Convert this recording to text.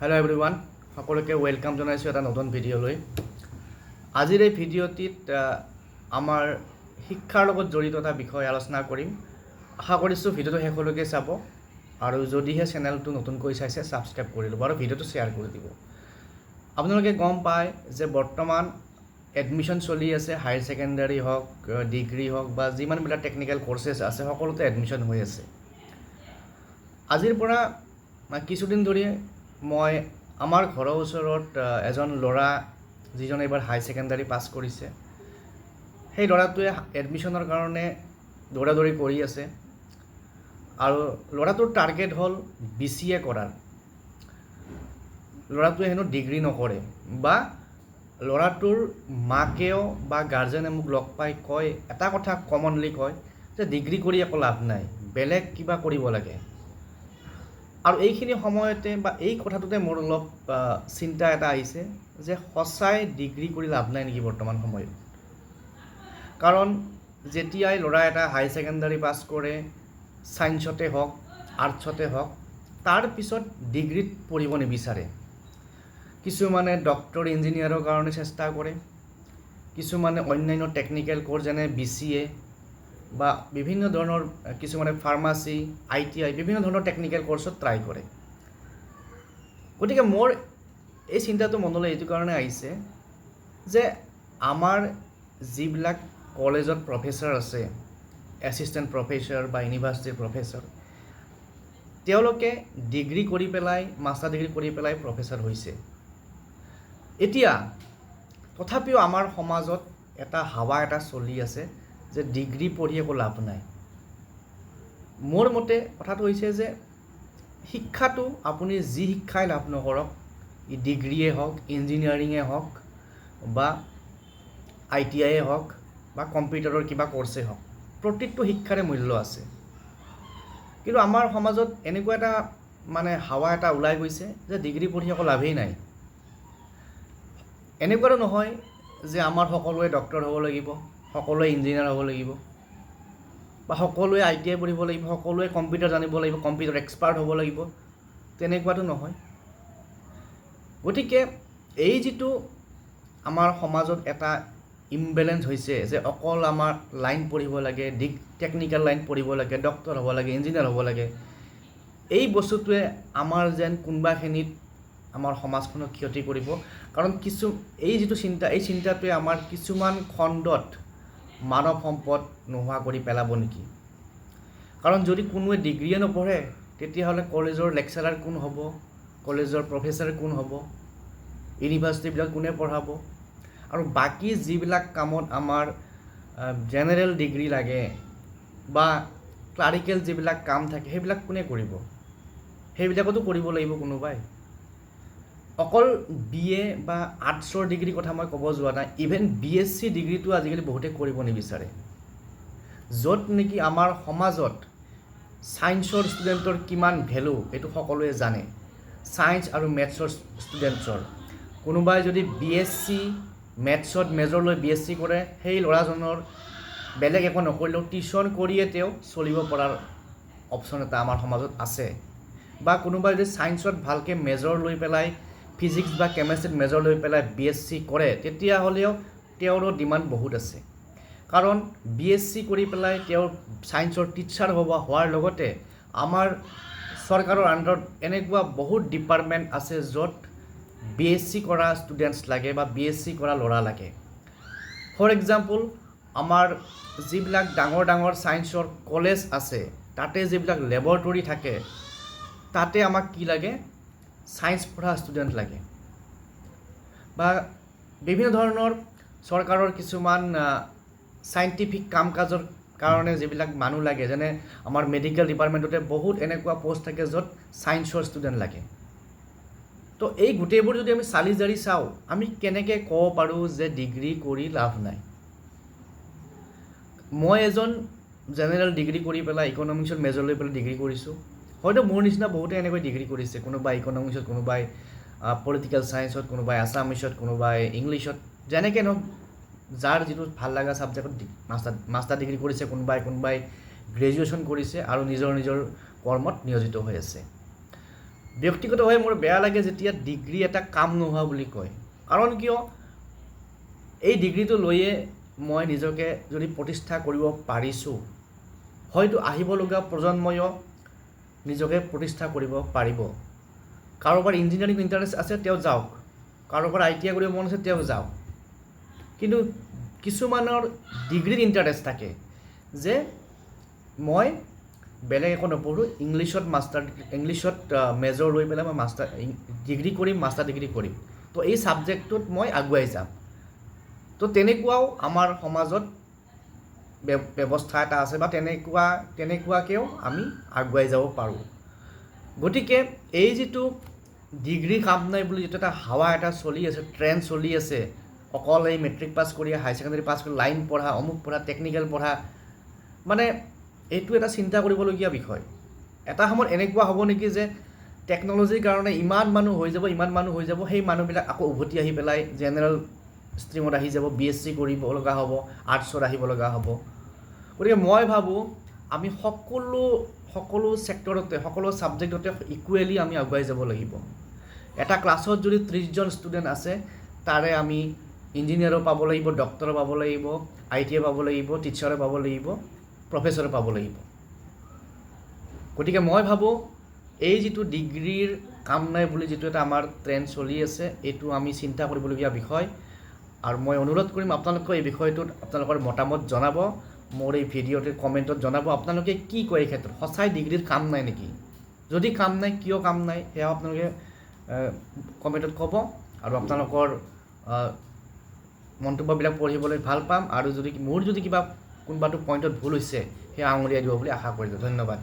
Hello' everyone সকলোকে welcome জনাইছোঁ এটা নতুন ভিডিঅ'লৈ। আজিৰ এই ভিডিঅ'টিত আমাৰ শিক্ষাৰ লগত জড়িত এটা বিষয় আলোচনা কৰিম। আশা কৰিছোঁ ভিডিঅ'টো শেষলৈকে চাব আৰু যদিহে চেনেলটো নতুনকৈ চাইছে ছাবস্ক্ৰাইব কৰি ল'ব আৰু ভিডিঅ'টো শ্বেয়াৰ কৰি দিব। আপোনালোকে গম পায় যে বৰ্তমান এডমিশ্যন চলি আছে হায়াৰ ছেকেণ্ডাৰী হওক ডিগ্ৰী হওক বা যিমানবিলাক টেকনিকেল কৰ্চেছ আছে, সকলোতে এডমিশ্যন হৈ আছে। আজিৰ পৰা কিছুদিন ধৰি মই আমাৰ ঘৰৰ ওচৰত এজন ল'ৰা যিজনে এইবাৰ হাই ছেকেণ্ডাৰী পাছ কৰিছে, সেই ল'ৰাটোৱে এডমিশ্যনৰ কাৰণে দৌৰা দৌৰি কৰি আছে আৰু ল'ৰাটোৰ টাৰ্গেট হ'ল বি চি এ কৰাৰ। ল'ৰাটোৱে হেনো ডিগ্ৰী নকৰে বা ল'ৰাটোৰ মাকেও বা গাৰ্জেনে মোক লগ পাই কয়, এটা কথা কমনলি কয় যে ডিগ্ৰী কৰি একো লাভ নাই, বেলেগ কিবা কৰিব লাগে। আৰু এইখিনি সময়তে বা এই কথাটোতে মোৰ অলপ চিন্তা এটা আহিছে যে সঁচাই ডিগ্ৰী কৰি লাভ নাই নেকি বৰ্তমান সময়ত। কাৰণ যেতিয়াই ল'ৰা এটা হাই ছেকেণ্ডাৰী পাছ কৰে ছায়েন্সতে হওক, আৰ্টছতে হওক তাৰপিছত ডিগ্ৰীত পঢ়িব নিবিচাৰে। কিছুমানে ডক্টৰ, ইঞ্জিনিয়াৰৰ কাৰণে চেষ্টা কৰে। কিছুমানে অন্যান্য টেকনিকেল ক'ৰ্ছ যেনে বি চি এ বা বিভিন্ন ধৰণৰ কিছুমানে ফাৰ্মাচী আই টি আই বিভিন্ন ধৰণৰ টেকনিকেল ক'ৰ্চত ট্ৰাই কৰে গতিকে মোৰ এই চিন্তাটো মনলৈ এইটো কাৰণে আহিছে যে আমাৰ যিবিলাক কলেজত প্ৰফেচাৰ আছে এছিষ্টেণ্ট প্ৰফেচাৰ বা ইউনিভাৰ্চিটিৰ প্ৰফেচাৰ তেওঁলোকে ডিগ্ৰী কৰি পেলাই মাষ্টাৰ ডিগ্ৰী কৰি পেলাই প্ৰফেচাৰ হৈছে। এতিয়া তথাপিও আমাৰ সমাজত এটা হাৱা এটা চলি আছে। যে ডিগ্ৰী পঢ়ি একো লাভ নাই। মোৰ মতে কথাটো হৈছে যে শিক্ষাটো আপুনি যি শিক্ষাই লাভ নকৰক ই ডিগ্ৰীয়ে হওক ইঞ্জিনিয়াৰিঙে হওক বা আই টি আইয়ে হওক বা কম্পিউটাৰৰ কিবা কৰ্চেই হওক প্ৰতিটো শিক্ষাৰে মূল্য আছে। কিন্তু আমাৰ সমাজত এনেকুৱা এটা মানে হাৱা এটা ওলাই গৈছে যে ডিগ্ৰী পঢ়ি একো লাভেই নাই। এনেকুৱাতো নহয় যে আমাৰ সকলোৱে ডক্টৰ হ'ব লাগিব সকলোৱে ইঞ্জিনিয়াৰ হ'ব লাগিব। বা সকলোৱে আই টি আই পঢ়িব লাগিব সকলোৱে কম্পিউটাৰ জানিব লাগিব কম্পিউটাৰ এক্সপাৰ্ট হ'ব লাগিব। তেনেকুৱাতো নহয়। গতিকে এই যিটো আমাৰ সমাজত এটা ইমবেলেঞ্চ হৈছে যে অকল আমাৰ লাইন পঢ়িব লাগে ডিগ টেকনিকেল লাইন পঢ়িব লাগে ডক্টৰ হ'ব লাগে ইঞ্জিনিয়াৰ হ'ব লাগে এই বস্তুটোৱে আমাৰ যেন কোনোবাখিনিত আমাৰ সমাজখনক ক্ষতি কৰিব। কাৰণ কিছু এই যিটো চিন্তা এই চিন্তাটোৱে আমাৰ কিছুমান খণ্ডত মানৱ সম্পদ নোহোৱা কৰি পেলাব নেকি? কাৰণ যদি কোনোৱে ডিগ্ৰীয়ে নপঢ়ে, তেতিয়াহ'লে কলেজৰ লেকচাৰাৰ কোন হ'ব? কলেজৰ প্ৰফেচাৰ কোন হ'ব? ইউনিভাৰ্চিটিবিলাক কোনে পঢ়াব? আৰু বাকী যিবিলাক কামত আমাৰ জেনেৰেল ডিগ্ৰী লাগে বা ক্লাৰিকেল যিবিলাক কাম থাকে, সেইবিলাক কোনে কৰিব? সেইবিলাকতো কৰিব লাগিব কোনোবাই। অকল বি এ বা আৰ্টছৰ ডিগ্ৰীৰ কথা মই ক'ব যোৱা নাই ইভেন বি এছ চি ডিগ্ৰীটো আজিকালি বহুতে কৰিব নিবিচাৰে। য'ত নেকি আমাৰ সমাজত ছায়েন্সৰ ষ্টুডেণ্টৰ কিমান ভেলু এইটো সকলোৱে জানে। ছায়েন্স আৰু মেথছৰ ষ্টুডেণ্টছৰ কোনোবাই যদি বি এছ চি মেথছত মেজৰ লৈ বি এছ চি কৰে, সেই ল'ৰাজনৰ বেলেগ একো নকৰিলেও টিউশ্যন কৰিয়ে তেওঁ চলিব পৰাৰ অপশ্যন এটা আমাৰ সমাজত আছে। বা কোনোবাই যদি ছায়েন্সত ভালকৈ মেজৰ লৈ পেলাই ফিজিক্স বা কেমেষ্ট্ৰিত মেজৰ লৈ পেলাই বি এছ চি কৰে তেতিয়াহ'লেও তেওঁৰো ডিমাণ্ড বহুত আছে। কাৰণ বি এছ চি কৰি পেলাই তেওঁৰ ছায়েন্সৰ টিচাৰ হ'ব হোৱাৰ লগতে আমাৰ চৰকাৰৰ আণ্ডাৰত এনেকুৱা বহুত ডিপাৰ্টমেণ্ট আছে য'ত বি এছ চি কৰা ষ্টুডেণ্টছ লাগে বা বি এছ চি কৰা ল'ৰা লাগে। ফৰ এক্সাম্পল আমাৰ যিবিলাক ডাঙৰ ডাঙৰ ছায়েন্সৰ কলেজ আছে, তাতে যিবিলাক লেবৰেটৰী থাকে, তাতে আমাক কি লাগে? ছায়েন্স পঢ়া ষ্টুডেণ্ট লাগে। বা বিভিন্ন ধৰণৰ চৰকাৰৰ কিছুমান চাইণ্টিফিক কাম কাজৰ কাৰণে যিবিলাক মানুহ লাগে, যেনে আমাৰ মেডিকেল ডিপাৰ্টমেণ্টতে বহুত এনেকুৱা পষ্ট থাকে য'ত ছায়েন্সৰ ষ্টুডেণ্ট লাগে। তো এই গোটেইবোৰ যদি আমি চালি জাৰি চাওঁ, আমি কেনেকৈ ক'ব পাৰোঁ যে ডিগ্ৰী কৰি লাভ নাই? মই এজন জেনেৰেল ডিগ্ৰী কৰি পেলাই ইকনমিক্সত মেজৰ লৈ পেলাই ডিগ্ৰী কৰিছোঁ। হয়তো মোৰ নিচিনা বহুতে এনেকৈ ডিগ্ৰী কৰিছে, কোনোবাই ইকনমিক্সত কোনোবাই পলিটিকেল ছায়েন্সত কোনোবাই আছামিছত কোনোবাই ইংলিছত যেনেকৈ নহওক, যাৰ যিটো ভালো লগা ছাবজেক্টত মাষ্টাৰ মাষ্টাৰ ডিগ্ৰী কৰিছে, কোনোবাই কোনোবাই গ্ৰেজুৱেশ্যন কৰিছে আৰু নিজৰ নিজৰ কৰ্মত নিয়োজিত হৈ আছে। ব্যক্তিগতভাৱে মোৰ বেয়া লাগে যেতিয়া ডিগ্ৰী এটা কাম নোহোৱা বুলি কয়। কাৰণ কিয়? এই ডিগ্ৰীটো লৈয়ে মই নিজকে যদি প্ৰতিষ্ঠা কৰিব পাৰিছোঁ, হয়তো আহিবলগীয়া প্ৰজন্ময়ো নিজকে প্ৰতিষ্ঠা কৰিব পাৰিব। কাৰোবাৰ ইঞ্জিনিয়াৰিং ইণ্টাৰেষ্ট আছে, তেওঁ যাওক। কাৰোবাৰ আই টি আই কৰিব মন আছে, তেওঁ যাওক। কিন্তু কিছুমানৰ ডিগ্ৰীত ইণ্টাৰেষ্ট থাকে যে মই বেলেগ একো নপঢ়োঁ, ইংলিছত মাষ্টাৰ ইংলিছত মেজৰ লৈ পেলাই মই মাষ্টাৰ ডিগ্ৰী কৰিম মাষ্টাৰ ডিগ্ৰী কৰিম। তো এই ছাবজেক্টটোত মই আগুৱাই যাম। তো তেনেকুৱাও আমাৰ সমাজত ব্যৱস্থা এটা আছে বা তেনেকুৱা, তেনেকুৱাকৈও আমি আগুৱাই যাব পাৰোঁ। গতিকে এই যিটো ডিগ্ৰী কাম নাই বুলি যিটো এটা হাৱা এটা চলি আছে ট্ৰেণ্ড চলি আছে, অকল এই মেট্ৰিক পাছ কৰি হাই ছেকেণ্ডেৰী পাছ কৰি লাইন পঢ়া, অমুক পঢ়া টেকনিকেল পঢ়া মানে এইটো এটা চিন্তা কৰিবলগীয়া বিষয়। এটা সময়ত এনেকুৱা হ'ব নেকি যে টেকন'লজিৰ কাৰণে ইমান মানুহ হৈ যাব, ইমান মানুহ হৈ যাব, সেই মানুহবিলাক আকৌ উভতি আহি পেলাই জেনেৰেল ষ্ট্ৰীমত আহি যাব বি এছ চি কৰিব লগা হ'ব আৰ্টছত আহিব লগা হ'ব। গতিকে মই ভাবোঁ, আমি সকলো সকলো ছেক্টৰতে সকলো ছাবজেক্টতে ইকুৱেলি আমি আগুৱাই যাব লাগিব। এটা ক্লাছত যদি ত্ৰিছজন ষ্টুডেণ্ট আছে, তাৰে আমি ইঞ্জিনিয়াৰো পাব লাগিব ডক্টৰো পাব লাগিব আই টি আই পাব লাগিব টিচাৰো পাব লাগিব প্ৰফেচৰো পাব লাগিব। গতিকে মই ভাবোঁ, এই যিটো ডিগ্ৰীৰ কাম নাই বুলি যিটো এটা আমাৰ ট্ৰেণ্ড চলি আছে, এইটো আমি চিন্তা কৰিবলগীয়া বিষয়। আৰু মই অনুৰোধ কৰিম আপোনালোকে এই বিষয়টোত আপোনালোকৰ মতামত জনাব, মোৰ এই ভিডিঅ'টোৰ কমেণ্টত জনাব, আপোনালোকে কি কয় এই ক্ষেত্ৰত? সঁচাই ডিগ্ৰীৰ কাম নাই নেকি? যদি কাম নাই, কিয় কাম নাই? সেয়া আপোনালোকে কমেণ্টত ক'ব আৰু আপোনালোকৰ মন্তব্যবিলাক পঢ়িবলৈ ভালো পাম। আৰু যদি মোৰ যদি কিবা কোনোবাটো পইণ্টত ভুল হৈছে, সেয়া আঙুলিয়াই দিব বুলি আশা কৰিলোঁ। ধন্যবাদ।